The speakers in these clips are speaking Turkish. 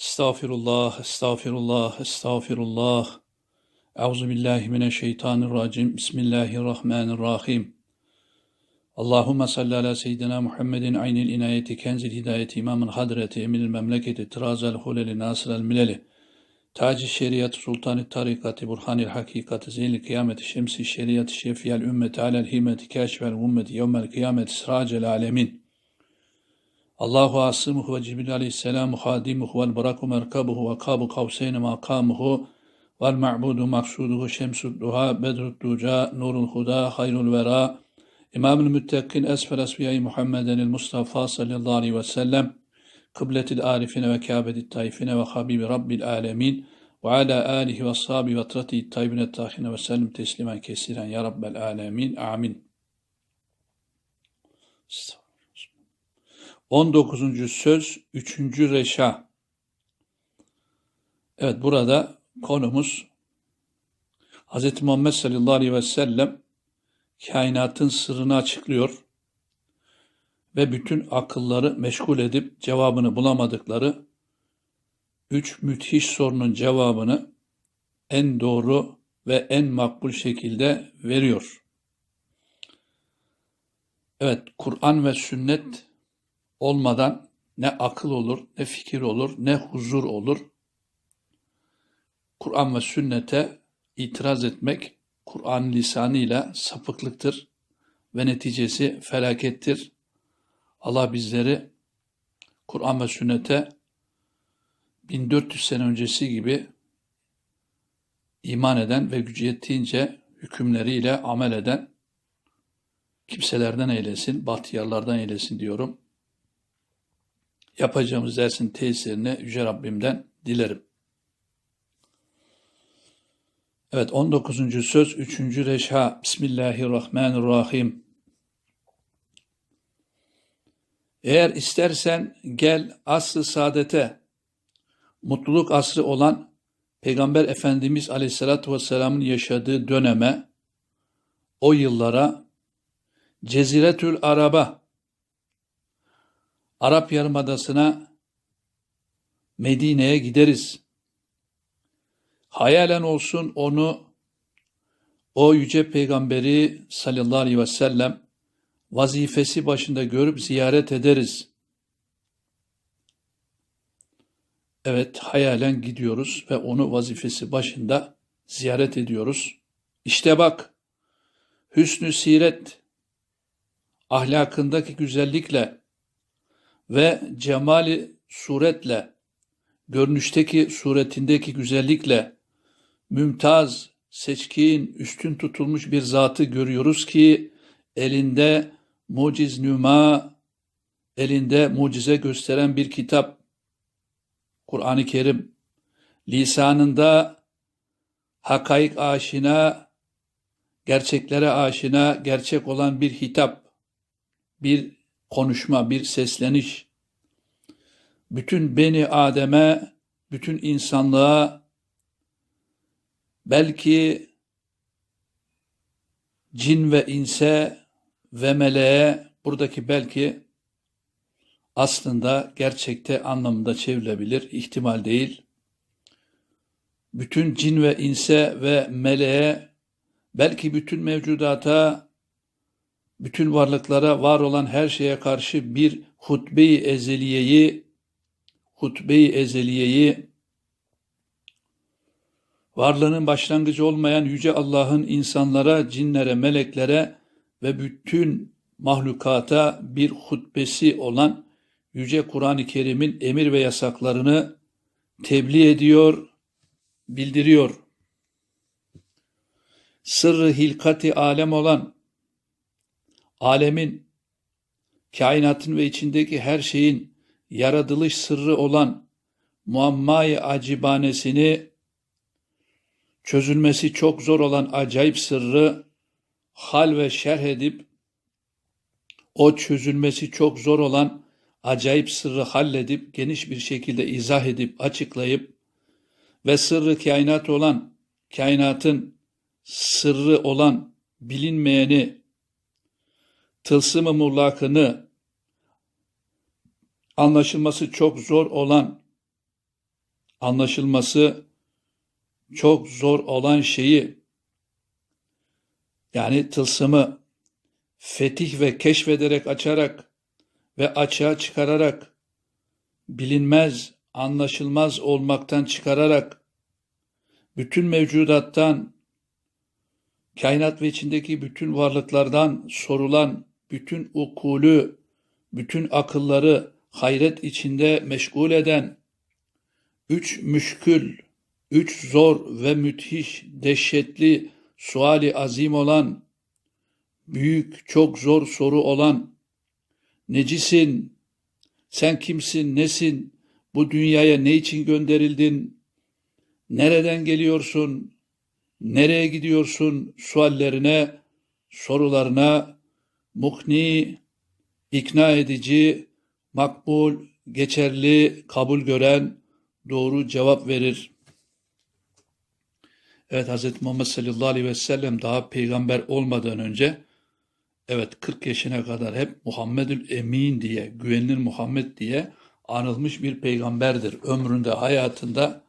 Estağfirullah, estağfirullah, estağfirullah. Euzu billahi mineşşeytanirracim. Bismillahirrahmanirrahim. Allahumme salli ala seyyidina Muhammedin aynil inayeti kenzil hidayeti imamın hadreti eminil memleketi tırazel huleli nasırel mileli taci şeriat sultanı tarikati burhanil hakikati zeynil kıyameti şemsi şeriat şefiyel ümmeti alel himeti keşfel ümmeti yevmel kıyameti sıracel alemin. Allahu asımuhu ve Cibril aleyhisselamu hadimuhu vel baraku merkabuhu ve kabu kavseyni makamuhu vel ma'budu maksuduhu şemsud duha bedrud duca nurul huda hayrul vera İmamül müttekin esfel esfiyayı Muhammedenil Mustafa sallallahu aleyhi ve sellem kıbletil arifine ve kâbedit taifine ve habibi rabbil alemin ve ala alihi ve ashabi ve trati tayyibine tahine ve sellem teslimen kesiren ya rabbel alemin amin. Estağfurullah. 19. söz 3. reşa. Evet burada konumuz Hz. Muhammed sallallahu aleyhi ve sellem kainatın sırrını açıklıyor ve bütün akılları meşgul edip cevabını bulamadıkları üç müthiş sorunun cevabını en doğru ve en makbul şekilde veriyor. Evet, Kur'an ve sünnet olmadan ne akıl olur, ne fikir olur, ne huzur olur. Kur'an ve sünnete itiraz etmek Kur'an lisanıyla sapıklıktır ve neticesi felakettir. Allah bizleri Kur'an ve sünnete 1400 sene öncesi gibi iman eden ve gücü yettiğince hükümleriyle amel eden kimselerden eylesin, bahtiyarlardan eylesin diyorum yapacağımız dersin tesirini Yüce Rabbimden dilerim. Evet 19. söz 3. reşha Bismillahirrahmanirrahim. Eğer istersen gel asr-ı saadete, mutluluk asrı olan Peygamber Efendimiz Aleyhisselatü Vesselam'ın yaşadığı döneme, o yıllara Ceziretül Araba, Arap Yarımadası'na Medine'ye gideriz. Hayalen olsun onu o yüce peygamberi sallallahu aleyhi ve sellem vazifesi başında görüp ziyaret ederiz. Evet, hayalen gidiyoruz ve onu vazifesi başında ziyaret ediyoruz. İşte bak, hüsnü siret, ahlakındaki güzellikle, ve cemali suretle, görünüşteki suretindeki güzellikle mümtaz, seçkin, üstün tutulmuş bir zatı görüyoruz ki elinde muciz nüma, elinde mucize gösteren bir kitap, Kur'an-ı Kerim, lisanında hakaik aşina, gerçeklere aşina, gerçek olan bir hitap, bir konuşma, bir sesleniş, bütün beni Adem'e, bütün insanlığa, belki cin ve inse ve meleğe, buradaki belki aslında gerçekte anlamında çevrilebilir, ihtimal değil. Bütün cin ve inse ve meleğe, belki bütün mevcudata, bütün varlıklara, var olan her şeye karşı bir hutbe-i ezeliyeyi, hutbe-i ezeliyeyi, varlığının başlangıcı olmayan Yüce Allah'ın insanlara, cinlere, meleklere ve bütün mahlukata bir hutbesi olan Yüce Kur'an-ı Kerim'in emir ve yasaklarını tebliğ ediyor, bildiriyor. Sırrı hilkati alem olan alemin, kainatın ve içindeki her şeyin yaratılış sırrı olan muammayı acibanesini çözülmesi çok zor olan acayip sırrı hal ve şerh edip o çözülmesi çok zor olan acayip sırrı halledip geniş bir şekilde izah edip açıklayıp ve sırrı kainat olan kainatın sırrı olan bilinmeyeni tılsımı mullakını anlaşılması çok zor olan anlaşılması çok zor olan şeyi yani tılsımı fetih ve keşfederek açarak ve açığa çıkararak bilinmez, anlaşılmaz olmaktan çıkararak bütün mevcudattan kainat ve içindeki bütün varlıklardan sorulan bütün ukulü, bütün akılları hayret içinde meşgul eden üç müşkül, üç zor ve müthiş, dehşetli, suali azim olan, büyük, çok zor soru olan, necisin, sen kimsin, nesin, bu dünyaya ne için gönderildin, nereden geliyorsun, nereye gidiyorsun suallerine, sorularına mukni, ikna edici, makbul, geçerli, kabul gören, doğru cevap verir. Evet Hz. Muhammed sallallahu aleyhi ve sellem daha peygamber olmadan önce evet 40 yaşına kadar hep Muhammedül Emin diye, güvenilir Muhammed diye anılmış bir peygamberdir. Ömründe, hayatında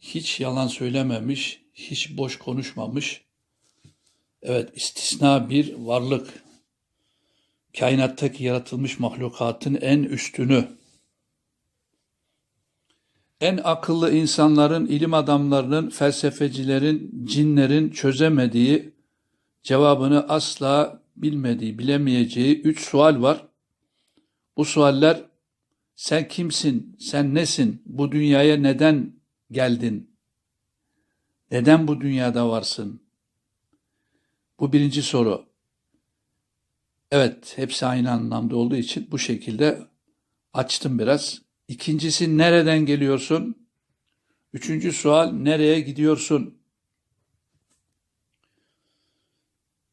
hiç yalan söylememiş, hiç boş konuşmamış. Evet istisna bir varlık. Kainattaki yaratılmış mahlukatın en üstünü. En akıllı insanların, ilim adamlarının, felsefecilerin, cinlerin çözemediği, cevabını asla bilmediği, bilemeyeceği üç sual var. Bu sualler sen kimsin, sen nesin, bu dünyaya neden geldin, neden bu dünyada varsın? Bu birinci soru. Evet, hepsi aynı anlamda olduğu için bu şekilde açtım biraz. İkincisi nereden geliyorsun? Üçüncü sual nereye gidiyorsun?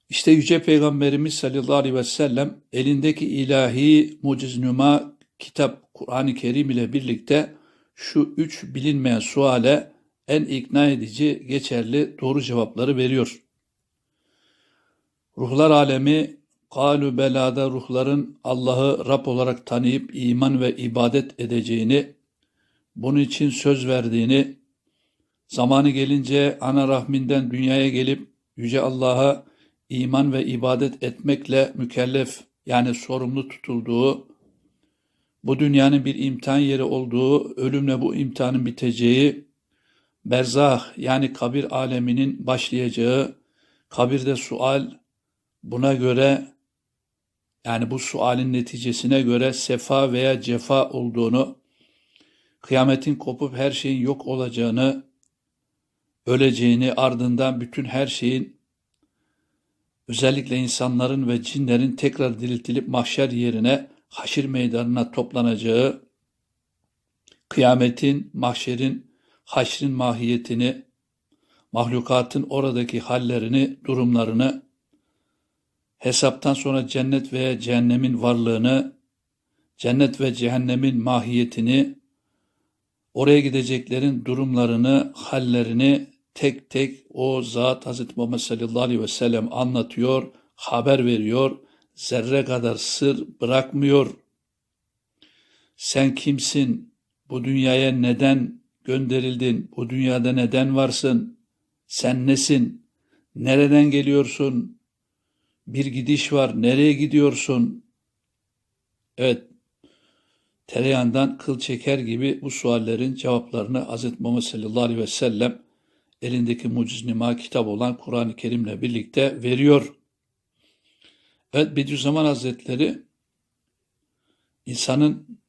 İşte Yüce Peygamberimiz sallallahu aleyhi ve sellem elindeki ilahi muciznuma kitap Kur'an-ı Kerim ile birlikte şu üç bilinmeyen suale en ikna edici, geçerli, doğru cevapları veriyor. Ruhlar alemi Kalu belada ruhların Allah'ı Rab olarak tanıyıp iman ve ibadet edeceğini, bunun için söz verdiğini, zamanı gelince ana rahminden dünyaya gelip Yüce Allah'a iman ve ibadet etmekle mükellef yani sorumlu tutulduğu, bu dünyanın bir imtihan yeri olduğu, ölümle bu imtihanın biteceği, berzah yani kabir aleminin başlayacağı, kabirde sual, buna göre yani bu sualin neticesine göre sefa veya cefa olduğunu, kıyametin kopup her şeyin yok olacağını, öleceğini, ardından bütün her şeyin özellikle insanların ve cinlerin tekrar diriltilip mahşer yerine haşir meydanına toplanacağı, kıyametin, mahşerin, haşrin mahiyetini, mahlukatın oradaki hallerini, durumlarını, hesaptan sonra cennet veya cehennemin varlığını, cennet ve cehennemin mahiyetini, oraya gideceklerin durumlarını, hallerini tek tek o zat Hz. Muhammed sallallahu aleyhi ve sellem anlatıyor, haber veriyor, zerre kadar sır bırakmıyor. Sen kimsin? Bu dünyaya neden gönderildin? Bu dünyada neden varsın? Sen nesin? Nereden geliyorsun? Bir gidiş var. Nereye gidiyorsun? Evet. Tereyağından kıl çeker gibi bu suallerin cevaplarını Hz. Muhammed sallallahu aleyhi ve sellem elindeki muciznima kitap olan Kur'an-ı Kerim'le birlikte veriyor. Evet Bediüzzaman Hazretleri insanın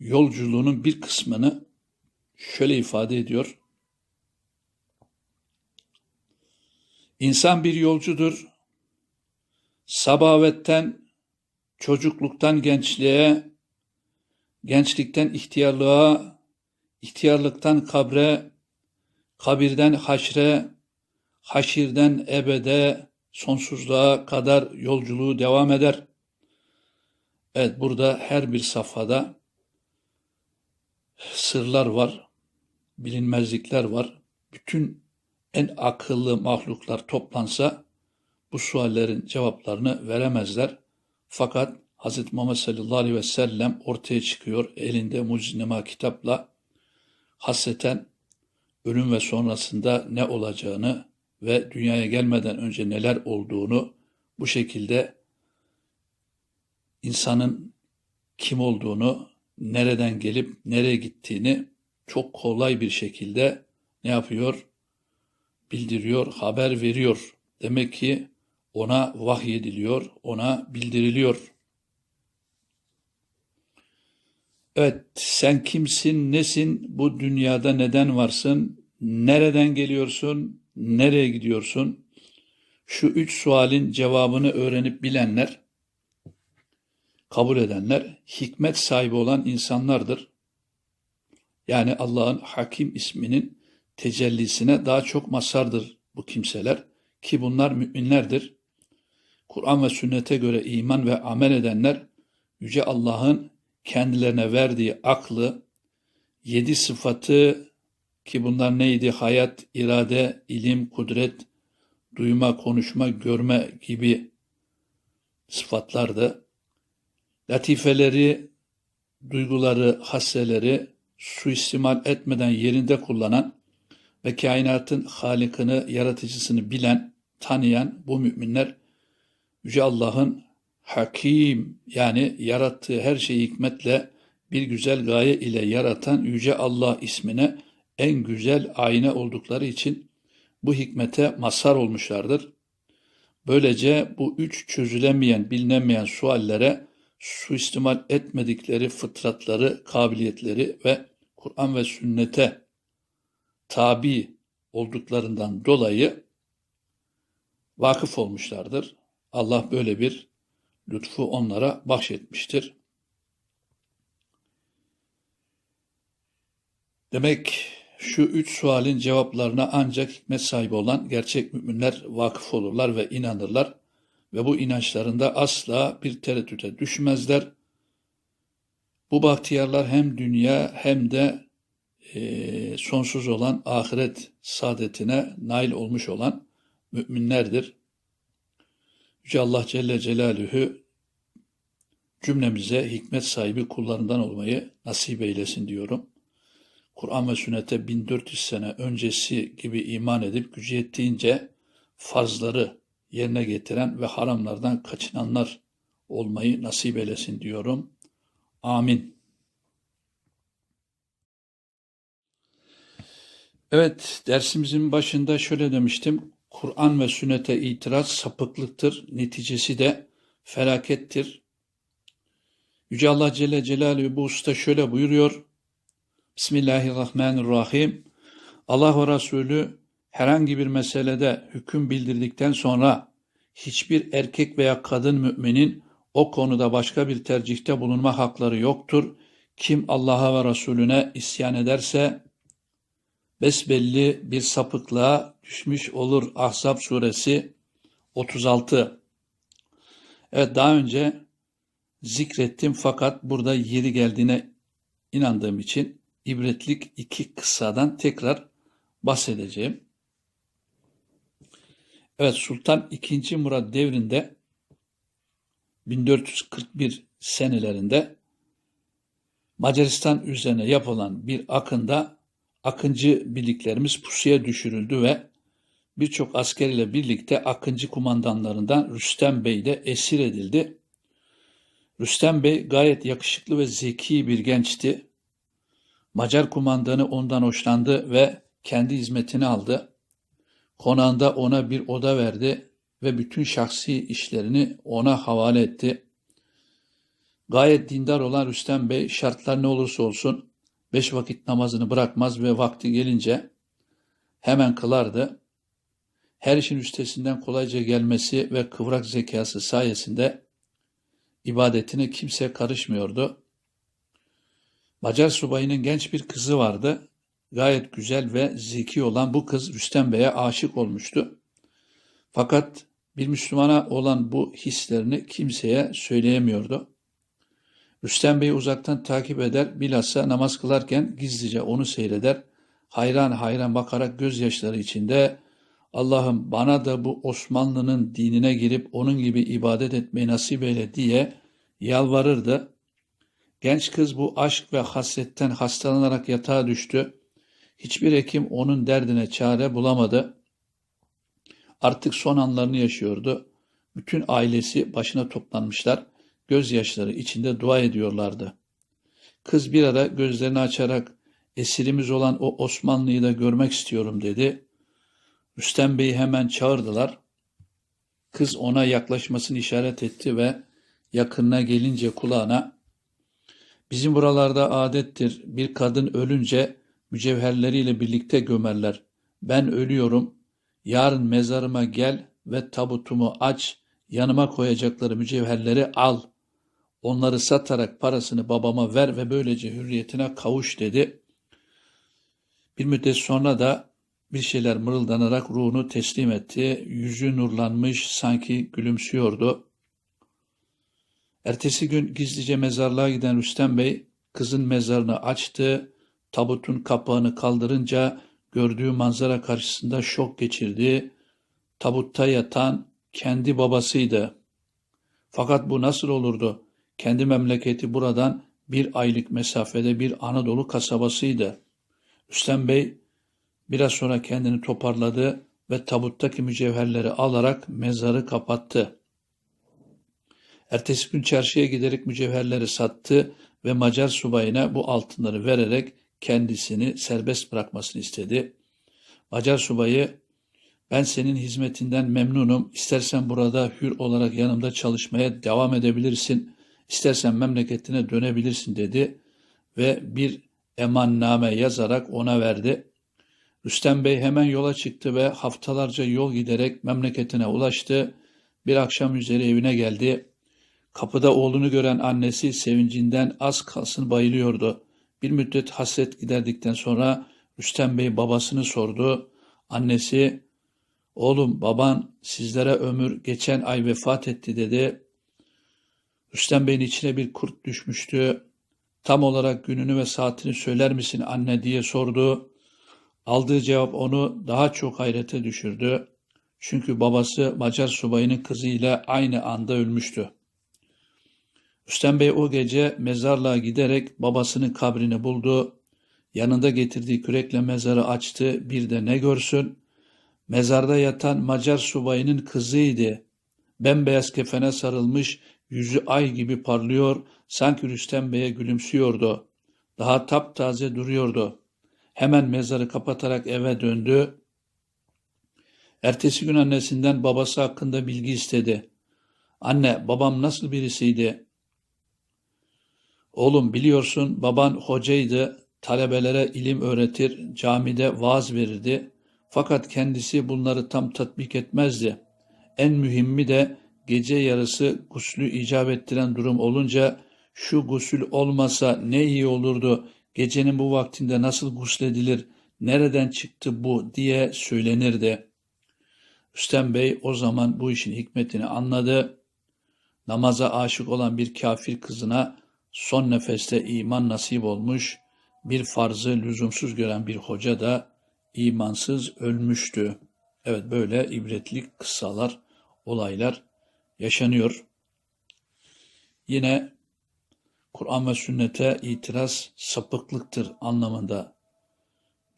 yolculuğunun bir kısmını şöyle ifade ediyor. İnsan bir yolcudur. Sabavetten, çocukluktan gençliğe, gençlikten ihtiyarlığa, ihtiyarlıktan kabre, kabirden haşre, haşirden ebede, sonsuzluğa kadar yolculuğu devam eder. Evet burada her bir safhada sırlar var, bilinmezlikler var. Bütün en akıllı mahluklar toplansa bu suallerin cevaplarını veremezler. Fakat Hz. Muhammed sallallahu aleyhi ve sellem ortaya çıkıyor elinde muciznema kitapla hasreten ölüm ve sonrasında ne olacağını ve dünyaya gelmeden önce neler olduğunu bu şekilde insanın kim olduğunu, nereden gelip nereye gittiğini çok kolay bir şekilde ne yapıyor? Bildiriyor, haber veriyor. Demek ki ona vahyediliyor, ona bildiriliyor. Evet, sen kimsin, nesin, bu dünyada neden varsın, nereden geliyorsun, nereye gidiyorsun? Şu üç sualin cevabını öğrenip bilenler, kabul edenler, hikmet sahibi olan insanlardır. Yani Allah'ın Hakim isminin tecellisine daha çok masardır bu kimseler ki bunlar müminlerdir. Kur'an ve sünnete göre iman ve amel edenler Yüce Allah'ın kendilerine verdiği aklı, yedi sıfatı ki bunlar neydi? Hayat, irade, ilim, kudret, duyma, konuşma, görme gibi sıfatlardı. Latifeleri, duyguları, hasseleri suistimal etmeden yerinde kullanan ve kainatın halikini, yaratıcısını bilen, tanıyan bu müminler Yüce Allah'ın hakim yani yarattığı her şeyi hikmetle bir güzel gaye ile yaratan Yüce Allah ismine en güzel ayna oldukları için bu hikmete mazhar olmuşlardır. Böylece bu üç çözülemeyen, bilinemeyen suallere suistimal etmedikleri fıtratları, kabiliyetleri ve Kur'an ve sünnete tabi olduklarından dolayı vakıf olmuşlardır. Allah böyle bir lütfu onlara bahşetmiştir. Demek şu üç sualin cevaplarına ancak hikmet sahibi olan gerçek müminler vakıf olurlar ve inanırlar ve bu inançlarında asla bir tereddüte düşmezler. Bu bahtiyarlar hem dünya hem de e, sonsuz olan ahiret saadetine nail olmuş olan müminlerdir. Yüce Allah Celle Celaluhu cümlemize hikmet sahibi kullarından olmayı nasip eylesin diyorum. Kur'an ve sünnete 1400 sene öncesi gibi iman edip gücü yettiğince farzları yerine getiren ve haramlardan kaçınanlar olmayı nasip eylesin diyorum. Amin. Evet, dersimizin başında şöyle demiştim. Kur'an ve sünnete itiraz sapıklıktır. Neticesi de felakettir. Yüce Allah Celle Celaluhu bu usta şöyle buyuruyor. Bismillahirrahmanirrahim. Allah ve Resulü herhangi bir meselede hüküm bildirdikten sonra hiçbir erkek veya kadın müminin o konuda başka bir tercihte bulunma hakları yoktur. Kim Allah'a ve Resulüne isyan ederse besbelli bir sapıklığa düşmüş olur. Ahzab suresi 36. Evet daha önce zikrettim fakat burada yeri geldiğine inandığım için ibretlik iki kıssadan tekrar bahsedeceğim. Evet Sultan II. Murat devrinde 1441 senelerinde Macaristan üzerine yapılan bir akında Akıncı birliklerimiz pusuya düşürüldü ve birçok asker ile birlikte Akıncı kumandanlarından Rüstem Bey de esir edildi. Rüstem Bey gayet yakışıklı ve zeki bir gençti. Macar kumandanı ondan hoşlandı ve kendi hizmetine aldı. Konağında ona bir oda verdi ve bütün şahsi işlerini ona havale etti. Gayet dindar olan Rüstem Bey şartlar ne olursa olsun beş vakit namazını bırakmaz ve vakti gelince hemen kılardı. Her işin üstesinden kolayca gelmesi ve kıvrak zekası sayesinde ibadetine kimse karışmıyordu. Macar subayının genç bir kızı vardı. Gayet güzel ve zeki olan bu kız Rüstem Bey'e aşık olmuştu. Fakat bir Müslümana olan bu hislerini kimseye söyleyemiyordu. Rüstem Bey'i uzaktan takip eder, bilhassa namaz kılarken gizlice onu seyreder, hayran hayran bakarak gözyaşları içinde Allah'ım bana da bu Osmanlı'nın dinine girip onun gibi ibadet etmeyi nasip eyle diye yalvarırdı. Genç kız bu aşk ve hasretten hastalanarak yatağa düştü. Hiçbir hekim onun derdine çare bulamadı. Artık son anlarını yaşıyordu. Bütün ailesi başına toplanmışlar. Gözyaşları içinde dua ediyorlardı. Kız bir ara gözlerini açarak esirimiz olan o Osmanlı'yı da görmek istiyorum dedi. Rüstem Bey'i hemen çağırdılar. Kız ona yaklaşmasını işaret etti ve yakınına gelince kulağına Bizim buralarda adettir bir kadın ölünce mücevherleriyle birlikte gömerler. Ben ölüyorum. Yarın mezarıma gel ve tabutumu aç. Yanıma koyacakları mücevherleri al. Onları satarak parasını babama ver ve böylece hürriyetine kavuş dedi. Bir müddet sonra da bir şeyler mırıldanarak ruhunu teslim etti. Yüzü nurlanmış, sanki gülümsüyordu. Ertesi gün gizlice mezarlığa giden Rüstem Bey kızın mezarını açtı. Tabutun kapağını kaldırınca gördüğü manzara karşısında şok geçirdi. Tabutta yatan kendi babasıydı. Fakat bu nasıl olurdu? Kendi memleketi buradan bir aylık mesafede bir Anadolu kasabasıydı. Rüstem Bey biraz sonra kendini toparladı ve tabuttaki mücevherleri alarak mezarı kapattı. Ertesi gün çarşıya giderek mücevherleri sattı ve Macar subayına bu altınları vererek kendisini serbest bırakmasını istedi. Macar subayı ben senin hizmetinden memnunum. İstersen burada hür olarak yanımda çalışmaya devam edebilirsin. İstersen memleketine dönebilirsin dedi ve bir emanname yazarak ona verdi. Rüstem Bey hemen yola çıktı ve haftalarca yol giderek memleketine ulaştı. Bir akşam üzeri evine geldi. Kapıda oğlunu gören annesi sevincinden az kalsın bayılıyordu. Bir müddet hasret giderdikten sonra Rüstem Bey babasını sordu. Annesi, oğlum baban sizlere ömür geçen ay vefat etti dedi. Rüstem Bey'in içine bir kurt düşmüştü. Tam olarak gününü ve saatini söyler misin anne diye sordu. Aldığı cevap onu daha çok hayrete düşürdü. Çünkü babası Macar subayının kızıyla aynı anda ölmüştü. Rüstem Bey o gece mezarlığa giderek babasının kabrini buldu. Yanında getirdiği kürekle mezarı açtı. Bir de ne görsün? Mezarda yatan Macar subayının kızıydı. Bembeyaz kefene sarılmış, yüzü ay gibi parlıyor, sanki Rüstem Bey'e gülümsüyordu. Daha taptaze duruyordu. Hemen mezarı kapatarak eve döndü. Ertesi gün annesinden babası hakkında bilgi istedi. Anne, babam nasıl birisiydi? Oğlum biliyorsun baban hocaydı, talebelere ilim öğretir, camide vaaz verirdi. Fakat kendisi bunları tam tatbik etmezdi. En mühimmi de gece yarısı guslü icap ettiren durum olunca şu gusül olmasa ne iyi olurdu, gecenin bu vaktinde nasıl gusledilir, nereden çıktı bu diye söylenirdi. Rüstem Bey o zaman bu işin hikmetini anladı. Namaza aşık olan bir kafir kızına son nefeste iman nasip olmuş, bir farzı lüzumsuz gören bir hoca da imansız ölmüştü. Evet böyle ibretlik kıssalar, olaylar yaşanıyor. Yine Kur'an ve sünnete itiraz sapıklıktır anlamında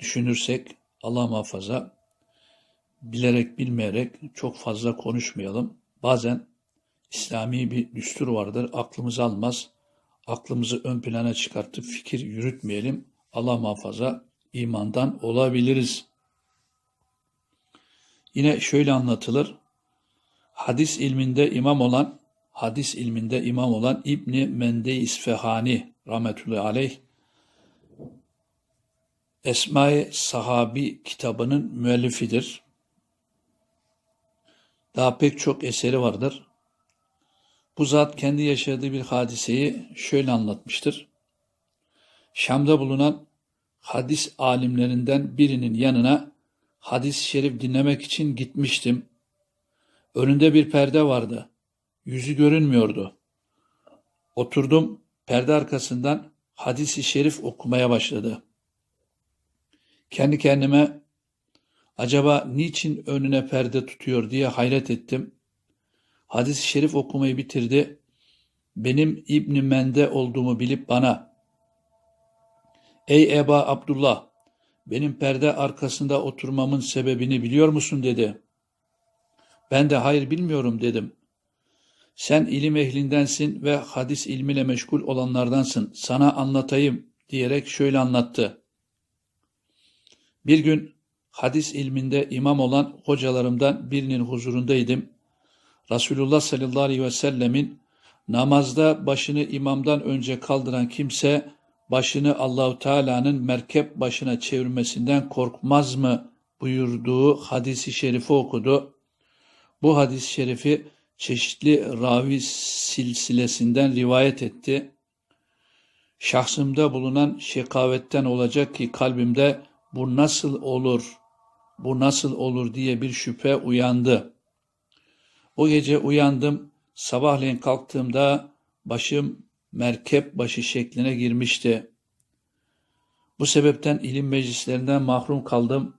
düşünürsek Allah muhafaza bilerek bilmeyerek çok fazla konuşmayalım. Bazen İslami bir düstur vardır, aklımız almaz aklımızı ön plana çıkartıp fikir yürütmeyelim. Allah muhafaza imandan olabiliriz. Yine şöyle anlatılır. Hadis ilminde imam olan hadis ilminde imam olan İbni Mende İsfehani rahmetullahi aleyh Esma-i Sahabi kitabının müellifidir. Daha pek çok eseri vardır. Bu zat kendi yaşadığı bir hadiseyi şöyle anlatmıştır. Şam'da bulunan hadis alimlerinden birinin yanına hadis-i şerif dinlemek için gitmiştim. Önünde bir perde vardı. Yüzü görünmüyordu. Oturdum, perde arkasından hadis-i şerif okumaya başladı. Kendi kendime acaba niçin önüne perde tutuyor diye hayret ettim. Hadis-i şerif okumayı bitirdi. benim İbn Mende olduğumu bilip bana Ey Eba Abdullah benim perde arkasında oturmamın sebebini biliyor musun dedi. Ben de hayır bilmiyorum dedim. Sen ilim ehlindensin ve hadis ilmiyle meşgul olanlardansın. Sana anlatayım diyerek şöyle anlattı. Bir gün hadis ilminde imam olan hocalarımdan birinin huzurundaydım. Resulullah sallallahu aleyhi ve sellemin namazda başını imamdan önce kaldıran kimse başını Allahu Teala'nın merkep başına çevirmesinden korkmaz mı buyurduğu hadisi şerifi okudu. Bu hadis-i şerifi çeşitli ravi silsilesinden rivayet etti. Şahsımda bulunan şekavetten olacak ki kalbimde bu nasıl olur, bu nasıl olur diye bir şüphe uyandı. O gece uyandım, sabahleyin kalktığımda başım merkep başı şekline girmişti. Bu sebepten ilim meclislerinden mahrum kaldım.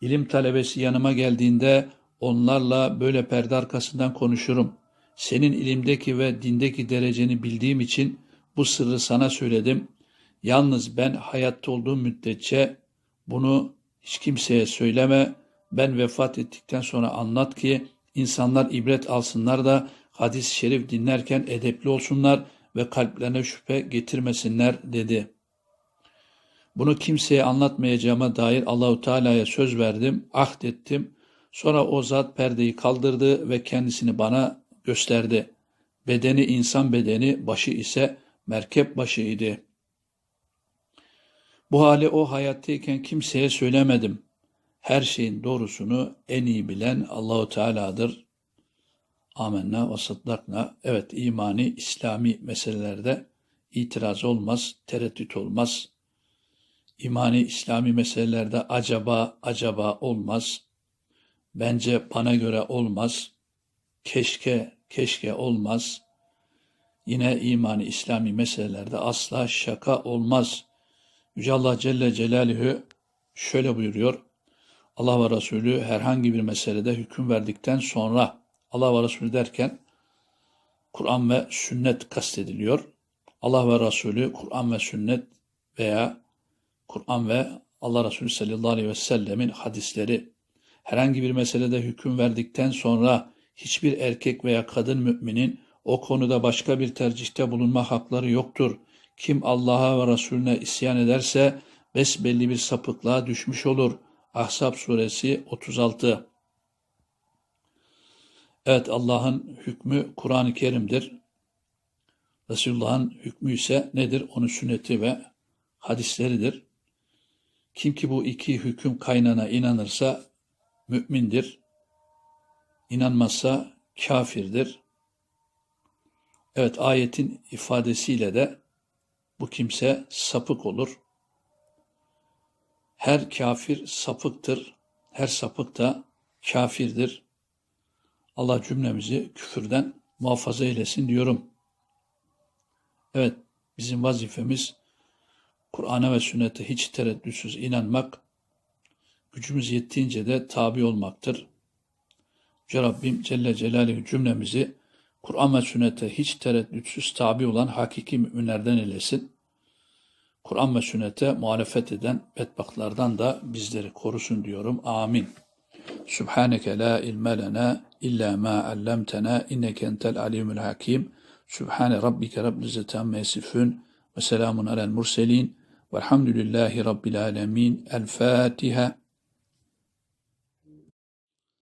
İlim talebesi yanıma geldiğinde onlarla böyle perde arkasından konuşurum. Senin ilimdeki ve dindeki dereceni bildiğim için bu sırrı sana söyledim. Yalnız ben hayatta olduğum müddetçe bunu hiç kimseye söyleme. Ben vefat ettikten sonra anlat ki insanlar ibret alsınlar da hadis-i şerif dinlerken edepli olsunlar ve kalplerine şüphe getirmesinler dedi. Bunu kimseye anlatmayacağıma dair Allahu Teala'ya söz verdim, ahdettim. Sonra o zat perdeyi kaldırdı ve kendisini bana gösterdi. Bedeni insan bedeni, başı ise merkep başıydı. Bu hali o hayattayken kimseye söylemedim. Her şeyin doğrusunu en iyi bilen Allahu Teala'dır. Amenna ve saddakna. Evet imani, İslami meselelerde itiraz olmaz, tereddüt olmaz. İmani, İslami meselelerde acaba, acaba olmaz. Bence bana göre olmaz. Keşke, keşke olmaz. Yine imani, İslami meselelerde asla şaka olmaz. Yüce Allah Celle Celaluhu şöyle buyuruyor. Allah ve Resulü herhangi bir meselede hüküm verdikten sonra Allah ve Resulü derken Kur'an ve sünnet kastediliyor. Allah ve Resulü Kur'an ve sünnet veya Kur'an ve Allah Resulü sallallahu aleyhi ve sellemin hadisleri herhangi bir meselede hüküm verdikten sonra hiçbir erkek veya kadın müminin o konuda başka bir tercihte bulunma hakları yoktur. Kim Allah'a ve Resulüne isyan ederse besbelli bir sapıklığa düşmüş olur. Ahzab suresi 36 Evet Allah'ın hükmü Kur'an-ı Kerim'dir. Resulullah'ın hükmü ise nedir? Onun sünneti ve hadisleridir. Kim ki bu iki hüküm kaynağına inanırsa mümindir. İnanmazsa kafirdir. Evet ayetin ifadesiyle de bu kimse sapık olur. Her kafir sapıktır. Her sapık da kafirdir. Allah cümlemizi küfürden muhafaza eylesin diyorum. Evet, bizim vazifemiz Kur'an'a ve sünnete hiç tereddütsüz inanmak, gücümüz yettiğince de tabi olmaktır. Yüce Rabbim Celle Celaluhu cümlemizi Kur'an ve sünnete hiç tereddütsüz tabi olan hakiki müminlerden eylesin. Kur'an ve sünnete muhalefet eden bedbahtlardan da bizleri korusun diyorum. Amin. Subhaneke la ilme lena illa ma allamtena inneke entel alimul hakim. Subhane rabbike rabbil izzeti amme yasifun ve selamun alel murselin velhamdülillahi rabbil alemin. El Fatiha.